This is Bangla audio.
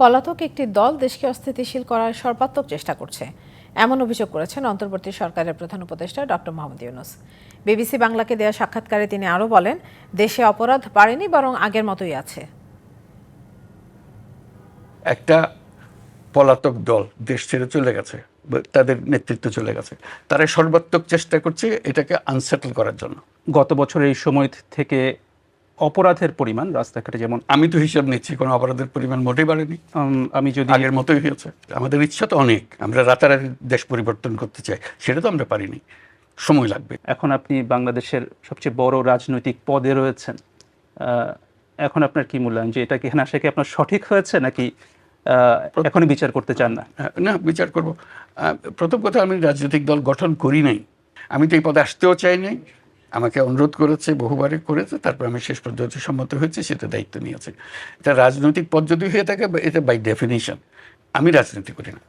পলাতক একটি দল দেশকে অস্থিতিশীল করার সর্বাত্মক চেষ্টা করছে। এমন অভিযোগ করেছেন অন্তর্বর্তী সরকারের প্রধান উপদেষ্টা ডক্টর মোহাম্মদ ইউনুস। বিবিসি বাংলাকে দেওয়া সাক্ষাৎকারে তিনি আরও বলেন দেশে অপরাধ বাড়েনি বরং আগের মতোই আছে। একটা পলাতক দল দেশ ছেড়ে চলে গেছে তাদের নেতৃত্ব চলে গেছে। তারা সর্বাত্মক চেষ্টা করছে এটাকে আনসেটল করার জন্য। গত বছর এই সময় থেকে অপরাধের পরিমাণ রাস্তাঘাটে যেমন আমি তো হিসাব নিচ্ছি কোনো অপরাধের পরিমাণ মোটেই বাড়েনি। আমি যদি আগের মতোই হয়েছে। আমাদের ইচ্ছা তো অনেক আমরা রাতারাতি দেশ পরিবর্তন করতে চাই সেটা তো আমরা পারিনি। সময় লাগবে। এখন আপনি বাংলাদেশের সবচেয়ে বড় রাজনৈতিক পদে রয়েছেন। এখন আপনার কি মূল্যায়ন? যে এটা কি এখানে আসা কি আপনার সঠিক হয়েছে নাকি এখনই বিচার করতে চান না? না বিচার করব। প্রথম কথা আমি রাজনৈতিক দল গঠন করি নাই। আমি তো এই পদে আসতেও চাই নাই। আমাকে অনুরোধ করেছে, বহুবারই করেছে, তারপর আমি শেষ পর্যন্ত সম্মত হয়েছে সেটা দায়িত্ব নিয়েছে। এটা রাজনৈতিক পদ যদি হয়ে থাকে, এটা বাই ডেফিনেশন আমি রাজনীতি করি না।